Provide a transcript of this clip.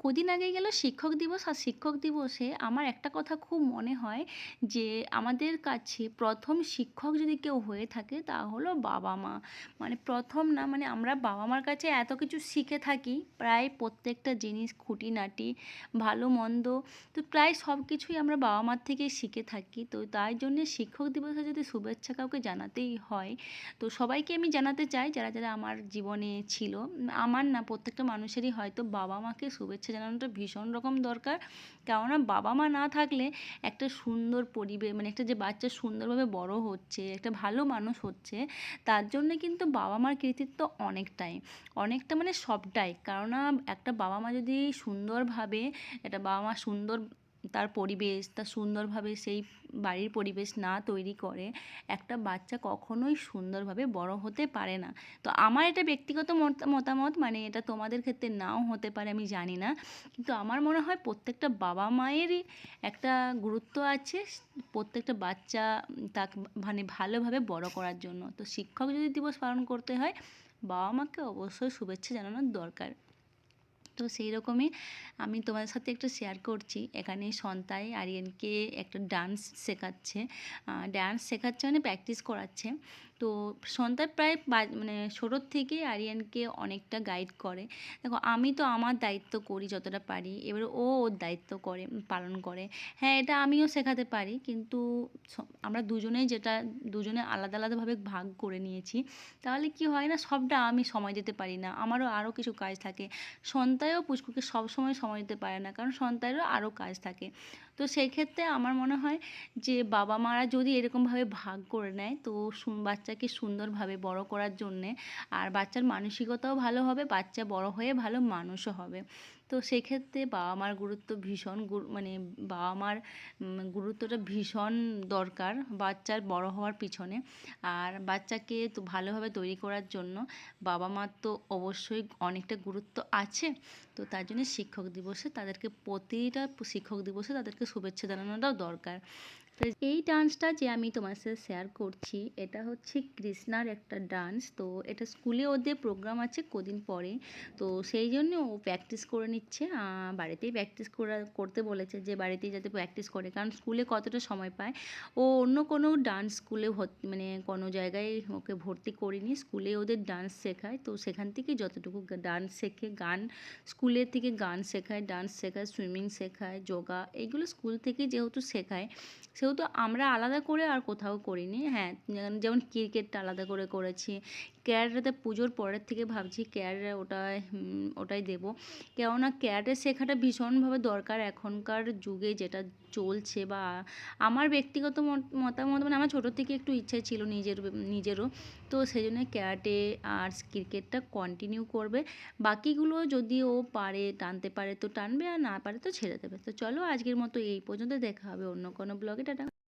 কদিন আগে গেল শিক্ষক দিবস আর শিক্ষক দিবসে আমার একটা কথা খুব মনে হয় যে আমাদের কাছে প্রথম শিক্ষক যদি কেউ হয়ে থাকে তা হলো বাবা মা। মানে প্রথম না মানে আমরা বাবা মার কাছে এত কিছু শিখে থাকি, প্রায় প্রত্যেকটা জিনিস খুঁটিনাটি, ভালো মন্দ, তো প্রায় সব কিছুই আমরা বাবা মার থেকেই শিখে থাকি। তো তাই জন্যে শিক্ষক দিবসে যদি শুভেচ্ছা কাউকে জানাতেই হয়, তো সবাইকে আমি জানাতে চাই যারা যারা আমার জীবনে ছিল। আমার না, প্রত্যেকটা মানুষেরই হয়তো বাবা মাকে শুভেচ্ছা জানানোটা ভীষণ রকম দরকার। কেননা বাবা মা না থাকলে একটা সুন্দর পরিবেশ মানে একটা যে বাচ্চা সুন্দরভাবে বড় হচ্ছে, একটা ভালো মানুষ হচ্ছে, তার জন্য কিন্তু বাবা মার কৃতিত্ব অনেকটাই। অনেকটা মানে সবটাই। কেননা একটা বাবা মা যদি সুন্দরভাবে, একটা বাবা মা সুন্দর তার পরিবেশ তার সুন্দরভাবে সেই বাড়ির পরিবেশ না তৈরি করে একটা বাচ্চা কখনোই সুন্দরভাবে বড় হতে পারে না। তো আমার এটা ব্যক্তিগত মতামত মানে এটা তোমাদের ক্ষেত্রে নাও হতে পারে, আমি জানি না। কিন্তু আমার মনে হয় প্রত্যেকটা বাবা মায়েরই একটা গুরুত্ব আছে প্রত্যেকটা বাচ্চা তাকে মানে ভালোভাবে বড় করার জন্য। তো শিক্ষক যদি দিবস পালন করতে হয়, বাবা মাকে অবশ্যই শুভেচ্ছা জানানোর দরকার। তো সেই রকমই আমি তোমাদের সাথে একটু শেয়ার করছি। এখানে সন্তাই আরিয়ানকে একটা ডান্স শেখাচ্ছে। ডান্স শেখাচ্ছে মানে প্র্যাকটিস করাচ্ছে। তো সন্তান প্রায় মানে ছোটোর থেকেই আরিয়ানকে অনেকটা গাইড করে। দেখো, আমি তো আমার দায়িত্ব করি যতটা পারি, এবার ও ওর দায়িত্ব করে, পালন করে। হ্যাঁ এটা আমিও শেখাতে পারি, কিন্তু আমরা দুজনেই যেটা, দুজনে আলাদা আলাদাভাবে ভাগ করে নিয়েছি, তাহলে কি হয় না, সবটা আমি সময় দিতে পারি না। আমারও আরও কিছু কাজ থাকে। সন্তায়ও পুষ্কুকে সব সময় সময় দিতে পারে না, কারণ সন্তানেরও আরও কাজ থাকে। তো সেই ক্ষেত্রে আমার মনে হয় যে বাবা মারা যদি এরকমভাবে ভাগ করে নেয়, তো বাচ্চাকে সুন্দরভাবে বড় করার জন্যে আর বাচ্চার মানসিকতাও ভালো হবে, বাচ্চা বড় হয়ে ভালো মানুষও হবে। তো সেক্ষেত্রে বাবা মার গুরুত্ব ভীষণ মানে বাবা মার গুরুত্বটা ভীষণ দরকার বাচ্চার বড় হওয়ার পিছনে। আর বাচ্চাকে তো ভালোভাবে তৈরি করার জন্য বাবা মার তো অবশ্যই অনেকটা গুরুত্ব আছে। তো তার জন্য শিক্ষক দিবসে তাদেরকে প্রতিটা শিক্ষক দিবসে তাদেরকে শুভেচ্ছা জানানোটাও দরকার। এই ডান্সটা যে আমি তোমার সাথে শেয়ার করছি, এটা হচ্ছে কৃষ্ণার একটা ডান্স তো এটা স্কুলে ওদের প্রোগ্রাম আছে কদিন পরে। তো সেই জন্য ও প্র্যাকটিস করে নিচ্ছে। বাড়িতেই প্র্যাকটিস করা, করতে বলেছে যে বাড়িতেই যাতে প্র্যাকটিস করে। কারণ স্কুলে কতটা সময় পায়, ও অন্য কোনো ডান্স স্কুলে মানে কোনো জায়গায় ওকে ভর্তি করিনি। স্কুলে ওদের ডান্স শেখায়। তো সেখান থেকে যতটুকু ডান্স শেখে, গান স্কুলের থেকে গান শেখায় ডান্স শেখায় সুইমিং শেখায় যোগা এইগুলো স্কুল থেকে যেহেতু শেখায় সেহেতু আমরা আলাদা করে আর কোথাও করিনি হ্যাঁ যেমন ক্রিকেটটা আলাদা করে করেছি ক্যারাটেতে পুজোর পরের থেকে ভাবছি ক্যারাটে ওটাই ওটাই দেবো। কেননা ক্যারাটে শেখাটা ভীষণভাবে দরকার এখনকার যুগে যেটা চলছে বা আমার ব্যক্তিগত মতামত মানে আমার ছোটোর থেকে একটু ইচ্ছা ছিল নিজের, নিজেরও। তো সেই জন্য ক্যারাটে আর ক্রিকেটটা কন্টিনিউ করবে। বাকিগুলো যদি ও পারে, টানতে পারে, তো টানবে আর না পারে তো ছেড়ে দেবে। তো চলো আজকের মতো এই পর্যন্ত, দেখা হবে অন্য কোনো ব্লগে টাটা।